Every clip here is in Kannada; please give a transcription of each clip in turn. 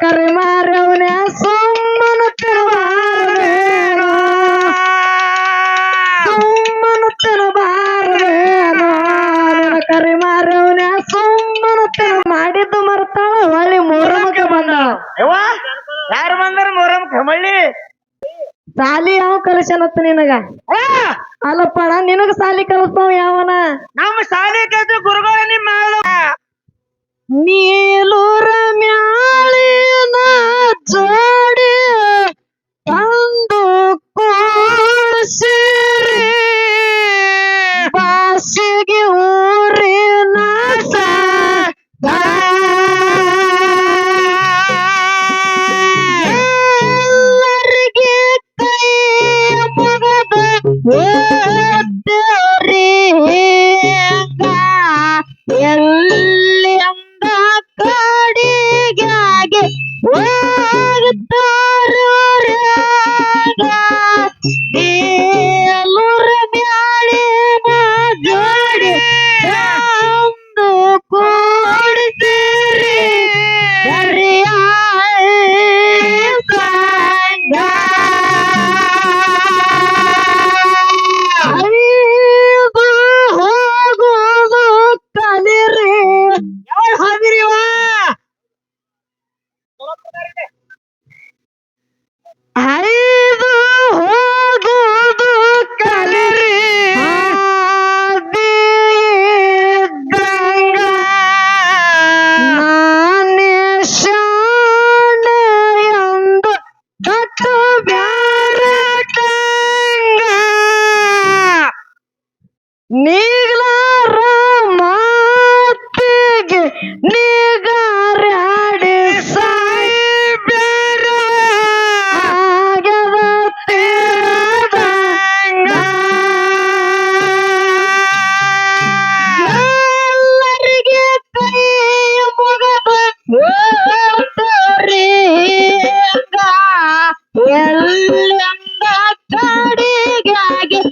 ಕರಿ ಮಾರವನ ಸುಮ್ಮನ ತಿರಬಾರದೇನೋ ಸುಮ್ಮನ ತಿರಬಾರದೇನೋ ಕರಿ ಮಾರವನ ಸುಮ್ಮನ ತಿರು ಮಾಡಿದ್ದು ಮರ್ತಾಳ ಹೊಳ್ಳಿ ಮೂರಮಕ್ಕೆ ಬಂದಾಳ. ಯಾರು ಬಂದಾರ ಮೂರಮಕ್ಕೆ? ಕಮಳ್ಳಿ ಸಾಲಿ ಯಾವ ಕಲಿಸನತ್ತ ನಿನಗ? ಅಲ್ಲಪ್ಪಣ ನಿನಗ ಸಾಲಿ ಕಲಿಸ್ತಾವ ಯಾವನ? ನಮ್ಮ ಸಾಲಿ ಕಲಿತು ಗುರುಗಳ ನಿಮ್ಮ 迷路的鸟儿，那只。Woo!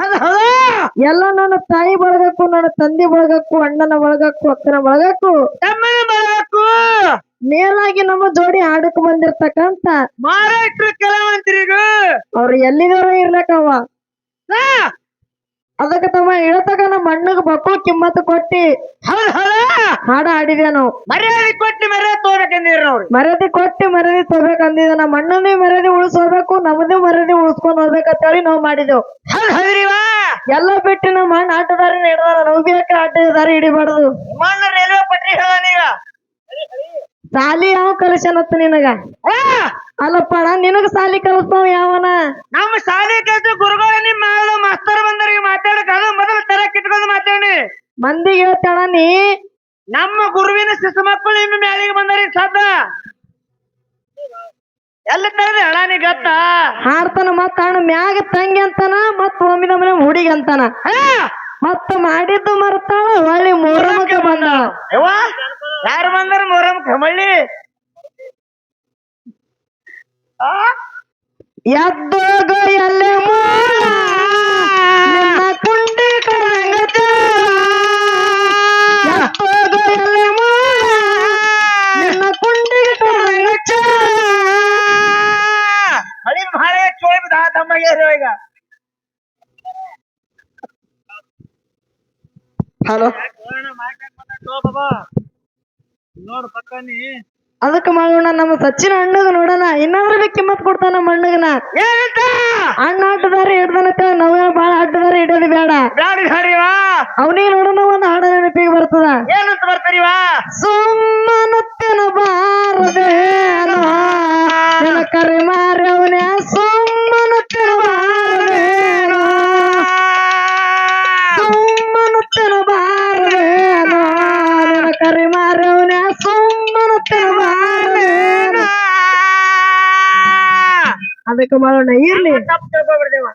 ಹೌದಾ. ಎಲ್ಲ ನನ್ನ ತಾಯಿ ಬಳಗಕ್ಕೂ ನನ್ನ ತಂದೆ ಬಳಗಕ್ಕೂ ಅಣ್ಣನ ಬಳಗಕ್ಕೂ ಅಕ್ಕನ ಬಳಗಕ್ಕೂ ಮೇಲಾಗಿ ನಮ್ಮ ಜೋಡಿ ಹಾಡಕ್ ಬಂದಿರ್ತಕ್ಕಂತ ಮಹಾರಾಷ್ಟ್ರ ಕಲಾವಂತರಿಗೂ. ಅವ್ರು ಎಲ್ಲಿಗಾರ ಇರ್ಲಕ್ಕವ ಹಾ, ಅದಕ್ಕ ತಮ್ಮ ಇಳತಕ ನಮ್ಮ ಅಣ್ಣಗ ಬಕ್ಕು ಕಿಮ್ಮತ್ತು ಕೊಟ್ಟಿ ಹೌದ್ ಹೌದಾ. ಹಾಡ ಆಡಿದೆ ನಾವು ಮರ್ಯಾದೆ ಕೊಟ್ಟು ಮರ್ಯಾದೆ ತೋಬೇಕಂದಿರಿ ನೋಡ್ರಿ ಮರ್ಯಾದೆ ಕೊಟ್ಟಿ ಮರ್ಯಾದೆ ತೋಬೇಕಂದಿದ ನಮ್ಮ ಅಣ್ಣನೇ ಮರ್ಯಾದೆ ಉಳಿಸ್ಕೋಬೇಕು ನಮ್ಮದೇ ಮರ್ಯಾದೆ ಉಳಿಸ್ಕೊಂಡ್ ಹೋಗ್ಬೇಕಂತೇಳಿ ನಾವು ಮಾಡಿದೆವು. ಹೌದ್ ಹೌದ್ರಿವಾ ಎಲ್ಲ ಬಿಟ್ಟು ನಮ್ಮ ಅಣ್ಣ ಆಟದಾರಿ ಹಿಡ್ದಾರ ನಾವು ಬೇಕ ಆಟದಾರಿ ಹಿಡಿಬಾರ್ದು. ವಿಮಾನ ರೈಲ್ವೆ ಪಟ್ರಿ ಹೇಳೀಗ ಸಾಲಿ ಯಾವ ಕಲಿಸನತ್ತ ನಿನಗ? ಅಲ್ಲಪ್ಪ ನಿನಗ ಸಾಲಿ ಕಲಿಸ್ತಾವ ಯಾವನ? ನಮ್ಮ ಸಾಲಿ ಕಲ್ತು ಗುರುಗಳ ನಿಮ್ಮ ಮಾಸ್ತರ್ ಬಂದರಿಗೆ ಅದು ಮೊದಲು ತರ ಕಿತ್ಕೊಂಡು ಮಾತಾಡಿ. ಮಂದಿಗೆ ಹೇಳ್ತಾಳ ನೀ? ನಮ್ಮ ಗುರುವಿನ ಶಿಶು ಮಕ್ಕಳು ನಿಮ್ಮ ಮ್ಯಾಲಿಗೆ ಬಂದರಿ ಸದ್ದ ಎಲ್ಲ ತರದೆ ನೀ ಗತ್ತ? ಹಾಡ್ತಾನ ಮತ್ತ ಅಣ್ಣ ಮ್ಯಾಗ ತಂಗಿ ಅಂತಾನ ಮತ್ತ ಒಮ್ಮಿನ ಮನೆ ಹುಡುಗಿ ಅಂತಾನ. ಮತ್ತ ಮಾಡಿದ್ದು ಮರ್ತಾಳ ಹೊಳ್ಳಿ ಮೂರಮಕ್ಕೆ ಬಂದ? ಯಾರು ಬಂದಾರ ಮೊರಂ ಕಮಳ್ಳಿ ಆ? ಎದ್ದೋಗ ಎಲ್ಲೇ ಮೂಲ ನಿನ್ನ ಕುಂಡಿ ಕಡಂಗ ಎದ್ದೋಗ ಎಲ್ಲೆ ಮೂಲ ನಿನ್ನ ಕುಂಡಿ ಕಡಂಗ ಮಳಿ ಮಳೆ ಚೋಳಿ ಬಿದ್ದ ತಮ್ಮಗೆ ಈಗ ಹಲೋ? ಅದಕ್ಕ ಮಾಡೋಣ ನಮ್ಮ ಸಚಿನ ಅಣ್ಣಗ ನೋಡೋಣ. ಇನ್ನಾದ್ರೂ ಬೇಕು ಕಿಮ್ಮತ್ ಕೊಡ್ತಾನ ನಮ್ಮ ಅಣ್ಣಗನ ಅಣ್ಣ ಆಟದಾರ ಹಿಡ್ದನಕ ನಾವೇ ಬಾಳ ಆಟದಾರ ಹಿಡಿಯೋದು ಬೇಡ. ಅವನಿಗೆ ನೋಡೋಣ ಒಂದು ಹಾಡ ನೆನಪಿಗೆ ಬರ್ತದ. ಏನಂತ ಬರ್ತರಿವಾ ಸುಮ್ಮನತ್ತನ ನಿನ್ನ ಕರೆ ಮಾರವನ ಸುಮ್ಮನತ್ತನ ಬಾರದೇನೋ ಅದಕ್ಕೆ ಮಾಡೋಣ ಇರ್ಲಿ. ತಪ್ಪು ತಿಳ್ಕೊಬಿಡ್ದೇವ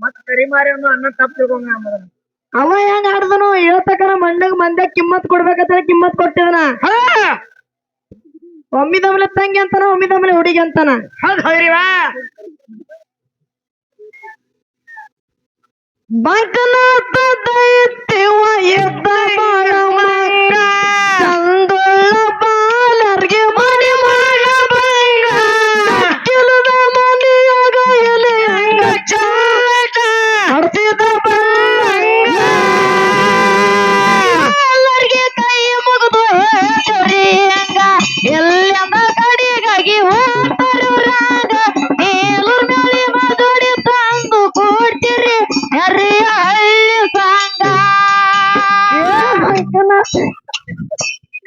ಮತ್ ಕರಿಮಾರಿಯನ್ನು ಅನ್ನ ತಪ್ಪು ತಿಳ್ಕೊಂಗ ಮೊದಲು ಅವ ಹೆಂಗ್ ಆಡ್ದನು? ಹೇಳ್ತಕ್ಕನ ಮಂಡಗ್ ಮಂದ್ಯಾಗ ಕಿಮ್ಮತ್ ಕೊಡ್ಬೇಕಂತ ಕಿಮ್ಮತ್ ಕೊಟ್ಟಿದನ. ಒಮ್ಮಿದಮ್ಲೆ ತಂಗಿ ಅಂತಾನ ಒಮ್ಮಿದಮ್ಲೆ ಹುಡುಗಿ ಅಂತಾನ? ಹೌದ್ ಹೌದ್ರಿವಾ ಬಂಕನಾಥ ದೈತ್ಯವ ಎದ್ದ ಬಾಳ ಚಂದ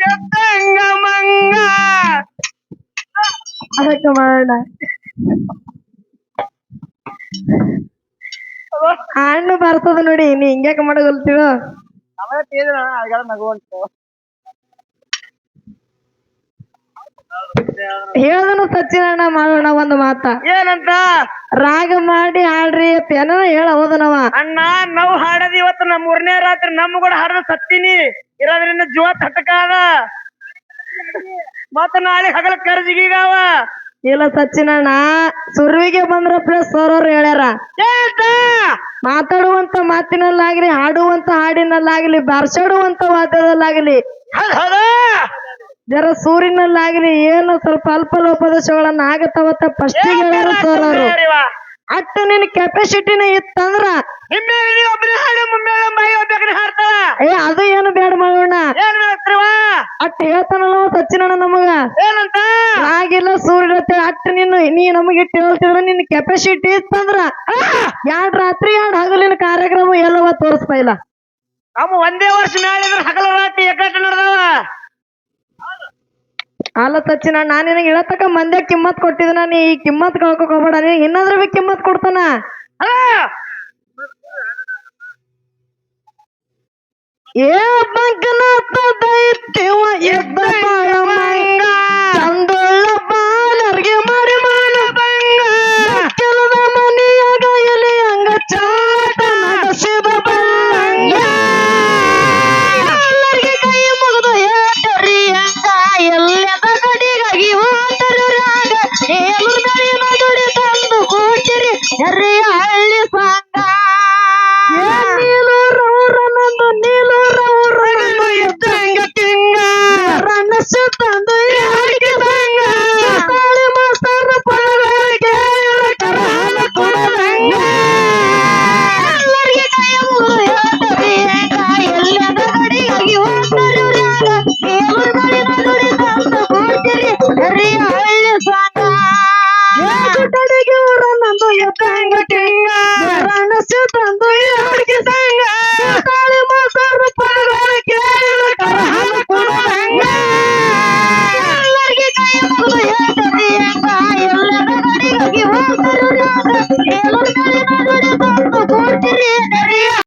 ಎದ್ದಂಗ ಮಂಗ ಅದಕ್ಕೆ ಮಾಡೋಣ ಹಣ್ಣು ಬರ್ತದ ನೋಡಿ ನೀ ಹಿಂಗ್ಯಾಕ ಮಾಡಗಲ್ತೀವ ಅವೇ ಹೇಳದನು ಸಚ್ಚಿನಣ್ಣ ಮಾಡೋಣ ಒಂದು ಮಾತ. ಏನಂತ? ರಾಗ ಮಾಡಿ ಹಾಡ್ರಿ ಅಂತ ಏನೋ ಹೇಳ ಹೋದನವ ಅಣ್ಣ ನಾವು ಹಾಡದ ಇವತ್ತು ನಮ್ ಮೂರನೇ ರಾತ್ರಿ ನಮ್ಮ ಕೂಡ ಹಾಡದ ಸತ್ತೀನಿ. ಇರೋದ್ರಿಂದ ಜೀವ ತಟಕಾದ ಮತ್ತ ನಾಳೆ ಹಗಲ ಕರ್ಜಿಗೀಗಾವ ಇಲ್ಲ ಸಚ್ಚಿನಣ್ಣ ಸುರ್ವಿಗೆ ಬಂದ್ರ ಪ್ಲಸ್ ಸರ್ ಅವ್ರು ಹೇಳ್ಯಾರ ಮಾತಾಡುವಂತ ಮಾತಿನಲ್ಲಾಗ್ಲಿ ಹಾಡುವಂತ ಹಾಡಿನಲ್ಲಾಗ್ಲಿ ಬಾರ್ಸಾಡುವಂತ ವಾದ್ಯದಲ್ಲಾಗ್ಲಿ ಹೌದಾ? ಜರ ಸೂರಿನಲ್ಲಾಗಲಿ ಏನು ಸ್ವಲ್ಪ ಅಲ್ಪ ಲೋಪದೋಷಗಳನ್ನ ಆಗತ್ತವತ್ತ ಫಸ್ಟ್ ಸರ್ ಅವರು ಅಟ್ಟ ನಿನ್ ಕೆಪಾಸಿಟಿನ ಇತ್ತಂದ್ರ ಏ ಅದು ಏನು ಬೇಡ ಮಾಡೋಣ ಅಟ್ಟ ಹೇಳ್ತಾನಲ್ಲ ಸಚ್ಚಿನಣ್ಣ ನಮಗ. ಏನಂತ? ಆಗಿಲ್ಲ ಸೂರ್ಯ ಅಟ್ಟ ನೀನು ನೀ ನಮಗೆ ಇಟ್ಟು ಹೇಳ್ತಿದ್ರ ನಿನ್ ಕೆಪಾಸಿಟಿ ಇತ್ತಂದ್ರ ಎರಡ್ ರಾತ್ರಿ ಎರಡ್ ಹಗಲಿನ ಕಾರ್ಯಕ್ರಮ ಎಲ್ಲವ ತೋರಿಸ್ತಾ ಇಲ್ಲ. ನಮ್ಮ ಒಂದೇ ವರ್ಷ ಮ್ಯಾಲಿದ್ರ ಹಗಲ ರಾತ್ರಿ ಎಕಟ್ಟ ನಡೆದವ. ಅಲ್ಲ ಸಚಿನ ನಾನು ನಿನಗೆ ಹೇಳತ್ತಕ ಮಂದ್ಯ ಕಿಮ್ಮತ್ ಕೊಟ್ಟಿದ್ನ ನೀ ಈ ಕಿಮ್ಮತ್ ಕಳ್ಕೊಕ್ ಹೋಗ್ಬೇಡ ನೀ ಇನ್ನಾದ್ರೂ ಬಿ ಕಿಮ್ಮತ್ ಕೊಡ್ತಾನ. ಏ ಬಂಕನಾಥ ದೈತ್ಯವ ಎದ್ದ ಮಂಗ ಚಂದುಳ್ಳ ಬಾಲರ್ಗೆ ಮರಿಮಾನ. ಬಂಗ ಕೆಲದ ಮನೆಯಾಗ ಎಲೆ ಹಂಗ ಚಾಟ it's in there.